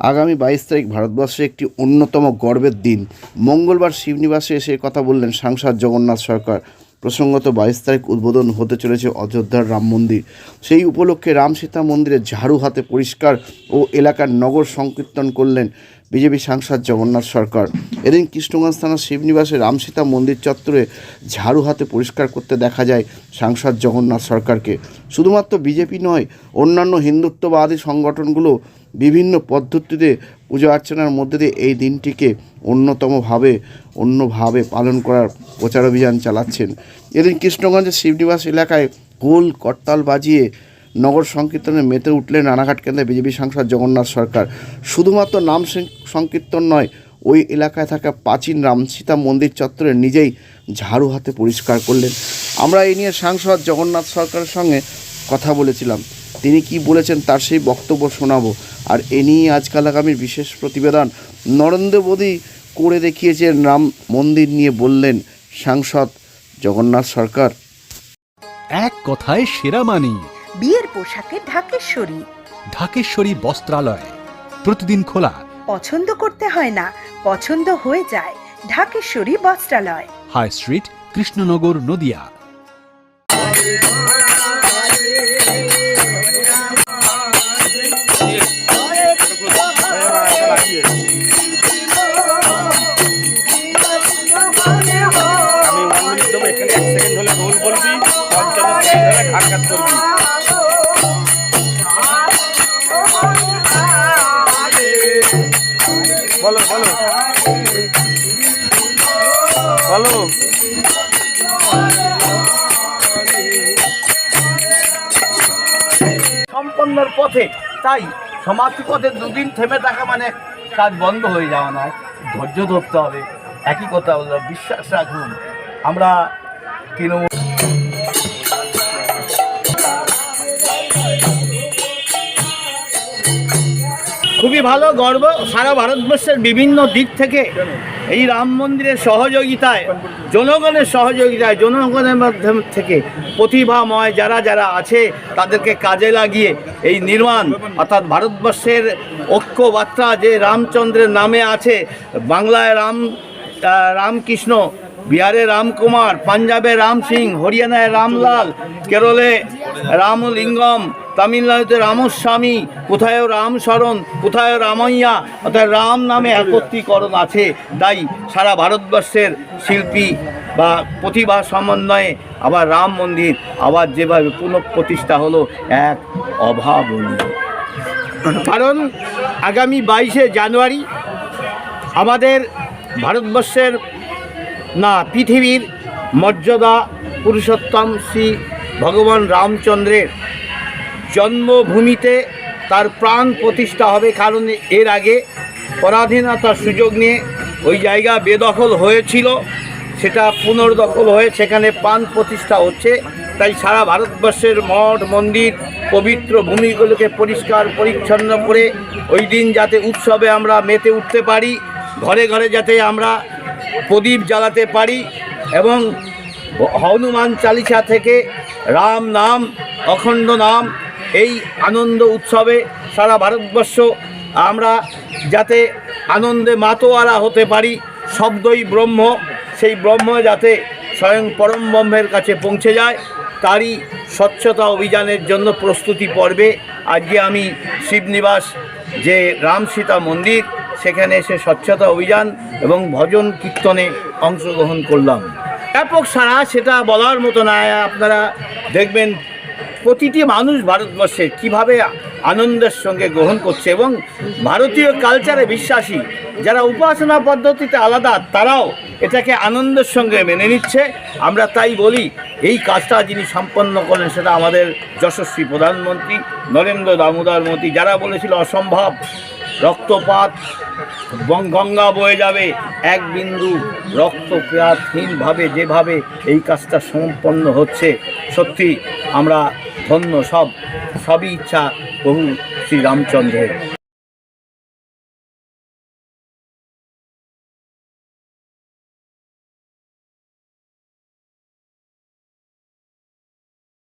আগামী বাইশ তারিখ ভারতবর্ষের একটি অন্যতম গর্বের দিন। মঙ্গলবার শিবনিবাসে এসে কথা বললেন সাংসদ জগন্নাথ সরকার। প্রসঙ্গত বাইশ তারিখ উদ্বোধন হতে চলেছে অযোধ্যার রাম মন্দির। সেই উপলক্ষে রাম সীতা মন্দিরে ঝাড়ু হাতে পরিষ্কার ও এলাকার নগর সংকীর্তন করলেন বিজেপি সাংসদ জগন্নাথ সরকার। এদিন কৃষ্ণগঞ্জ থানার শিবনিবাসে রাম সীতা মন্দির চত্বরে ঝাড়ু হাতে পরিষ্কার করতে দেখা যায় সাংসদ জগন্নাথ সরকারকে। শুধুমাত্র বিজেপি নয়, অন্যান্য হিন্দুত্ববাদী সংগঠনগুলো বিভিন্ন পদ্ধতিতে পূজা অর্চনার মধ্যে দিয়ে এই দিনটিকে অন্যতমভাবে, অন্যভাবে পালন করার প্রচার অভিযান চালাচ্ছেন। এদিন কৃষ্ণগঞ্জের শিবনিবাস এলাকায় গোল করতাল বাজিয়ে নগর সংকীর্তনে মেতে উঠলেন রানাঘাট কেন্দ্রে বিজেপি সাংসদ জগন্নাথ সরকার। শুধুমাত্র নাম সংকীর্তন নয়, ওই এলাকায় থাকা প্রাচীন রাম সীতা মন্দির চত্বরে নিজেই ঝাড়ু হাতে পরিষ্কার করলেন। আমরা এই নিয়ে সাংসদ জগন্নাথ সরকারের সঙ্গে কথা বলেছিলাম। তিনি কি বলেছেন তার সেই বক্তব্য শোনাবো। আর এ নিয়ে আজকাল আগামীর বিশেষ প্রতিবেদন। নরেন্দ্র মোদী করে দেখিয়েছেন রাম মন্দির নিয়ে বললেন সাংসদ জগন্নাথ সরকার। এক কথায় সেরা মানি বিয়ের পোশাকে ঢাকেশ্বরী। ঢাকেশ্বরী বস্ত্রালয়। প্রতিদিন খোলা। পছন্দ করতে হয় না পছন্দ হয়ে যায় ঢাকেশ্বরী বস্ত্রালয়। High street Krishnanagar Nadia. আমি এখানে এক সেকেন্ড হলে রোল বলবি পঞ্চান্ন সেকেন্ড হলে ঘাট করবি। বলো বলো। বলো। সম্পন্নের পথে, তাই সমাপ্তি পথে দুদিন থেমে থাকা মানে কাজ বন্ধ হয়ে যাওয়া নয়। ধৈর্য ধরতে হবে। একই কথা হলো বিশ্বাস রাখুন। আমরা তৃণমূল খুবই ভালো, গর্ব। সারা ভারতবর্ষের বিভিন্ন দিক থেকে এই রাম মন্দিরের সহযোগিতায়, জনগণের সহযোগিতায়, জনগণের মাধ্যম থেকে প্রতিভাময় যারা যারা আছে, তাদেরকে কাজে লাগিয়ে এই নির্মাণ, অর্থাৎ ভারতবর্ষের ঐক্যবার্তা যে রামচন্দ্রের নামে আছে, বাংলায় রাম রামকৃষ্ণ, বিহারে রামকুমার, পাঞ্জাবে রাম সিং, হরিয়ানায় রামলাল, কেরলে রামলিঙ্গম তামিলনাড়ুতে রামস্বামী কোথায়ও রামশরণ, কোথায় রামাইয়া, অর্থাৎ রাম নামে একত্রীকরণ আছে। তাই সারা ভারতবর্ষের শিল্পী বা প্রতিভা সমন্বয়ে আবার রাম মন্দির আবার যেভাবে পুনঃপ্রতিষ্ঠা হলো, এক অভাবনীয়। কারণ আগামী বাইশে জানুয়ারি আমাদের ভারতবর্ষের, না, পৃথিবীর মর্যাদা পুরুষোত্তম শ্রী ভগবান রামচন্দ্রের জন্মভূমিতে তার প্রাণ প্রতিষ্ঠা হবে, কারণ এর আগে পরাধীনতার সুযোগ নিয়ে ওই জায়গা বেদখল হয়েছিল, সেটা পুনর্দখল হয়ে সেখানে প্রাণ প্রতিষ্ঠা হচ্ছে। তাই সারা ভারতবর্ষের মঠ, মন্দির, পবিত্র ভূমিগুলোকে পরিষ্কার, পরিচ্ছন্ন করে ওই দিন যাতে উৎসবে আমরা মেতে উঠতে পারি, ঘরে ঘরে যাতে আমরা প্রদীপ জ্বালাতে পারি এবং হনুমান চালিসা থেকে রাম নাম, অখণ্ড নাম এই আনন্দ উৎসবে সারা ভারতবর্ষ আমরা যাতে আনন্দে মাতোয়ারা হতে পারি, শব্দই ব্রহ্ম, সেই ব্রহ্ম যাতে স্বয়ং পরম ব্রহ্মের কাছে পৌঁছে যায়, তারই স্বচ্ছতা অভিযানের জন্য প্রস্তুতি পর্বে আজকে আমি শিবনিবাস যে রাম সীতা মন্দির, সেখানে এসে স্বচ্ছতা অভিযান এবং ভজন কীর্তনে অংশগ্রহণ করলাম। ব্যাপক সারা সেটা বলার মতো না আপনারা দেখবেন প্রতিটি মানুষ ভারতবর্ষে কীভাবে আনন্দের সঙ্গে গ্রহণ করছে এবং ভারতীয় কালচারে বিশ্বাসী, যারা উপাসনা পদ্ধতিতে আলাদা, তারাও এটাকে আনন্দের সঙ্গে মেনে নিচ্ছে। আমরা তাই বলি, এই কাজটা যিনি সম্পন্ন করলেন সেটা আমাদের যশস্বী প্রধানমন্ত্রী নরেন্দ্র দামোদর মোদী, যারা বলেছিল অসম্ভব। রক্তপাত গঙ্গা বয়ে যাবে। এক বিন্দু রক্তপাতহীনভাবে যেভাবে এই কাজটা সম্পন্ন হচ্ছে, সত্যি আমরা ধন্য সব। সবই ইচ্ছা প্রভু শ্রী রামচন্দ্রের।